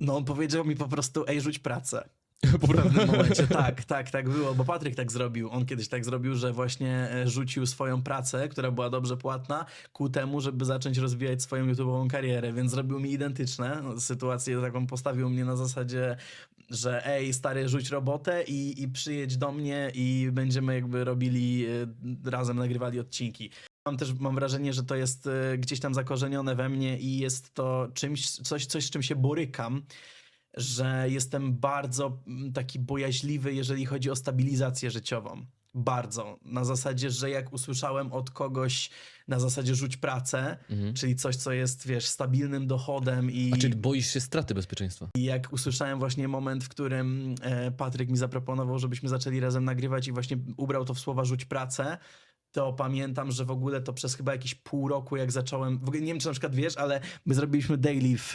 No on powiedział mi po prostu, ej, rzuć pracę. Po W pewnym momencie, tak, tak, tak było, bo Patryk tak zrobił. On kiedyś tak zrobił, że właśnie e, rzucił swoją pracę, która była dobrze płatna, ku temu, żeby zacząć rozwijać swoją YouTube'ową karierę, więc zrobił mi identyczne no, sytuację taką, postawił mnie na zasadzie, że ej, stary, rzuć robotę i, i przyjedź do mnie i będziemy jakby robili, e, razem nagrywali odcinki. Mam też mam wrażenie, że to jest e, gdzieś tam zakorzenione we mnie i jest to czymś, coś, coś z czym się borykam, że jestem bardzo mm, taki bojaźliwy, jeżeli chodzi o stabilizację życiową. Bardzo. Na zasadzie, że jak usłyszałem od kogoś na zasadzie rzuć pracę, Mhm. czyli coś, co jest, wiesz, stabilnym dochodem i, A czyli boisz się straty bezpieczeństwa? i jak usłyszałem właśnie moment, w którym e, Patryk mi zaproponował, żebyśmy zaczęli razem nagrywać i właśnie ubrał to w słowa rzuć pracę, to pamiętam, że w ogóle to przez chyba jakieś pół roku, jak zacząłem, w ogóle nie wiem, czy na przykład wiesz, ale my zrobiliśmy daily w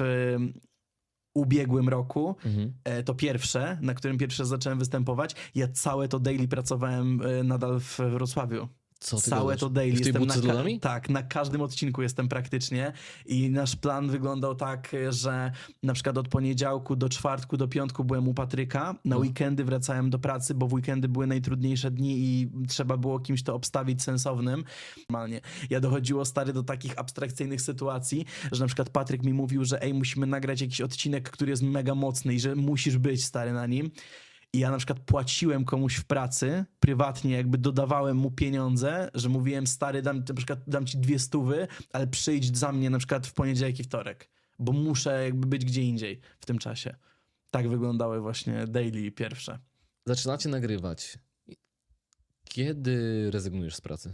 ubiegłym roku, Mhm. e, to pierwsze, na którym pierwszy raz zacząłem występować. Ja całe to daily pracowałem e, nadal w Wrocławiu. Co ty Całe to daily. W tej Jestem na ka-? Tak, na każdym odcinku jestem praktycznie i nasz plan wyglądał tak, że na przykład od poniedziałku do czwartku, do piątku byłem u Patryka, na No. weekendy wracałem do pracy, bo w weekendy były najtrudniejsze dni i trzeba było kimś to obstawić sensownym. Normalnie. Ja dochodziło stary do takich abstrakcyjnych sytuacji, że na przykład Patryk mi mówił, że ej, musimy nagrać jakiś odcinek, który jest mega mocny i że musisz być stary na nim. I ja na przykład płaciłem komuś w pracy, prywatnie jakby dodawałem mu pieniądze, że mówiłem, stary, dam, na przykład dam ci dwie stówy, ale przyjdź za mnie na przykład w poniedziałek i wtorek, bo muszę jakby być gdzie indziej w tym czasie. Tak wyglądały właśnie daily pierwsze. Zaczynacie nagrywać. Kiedy rezygnujesz z pracy?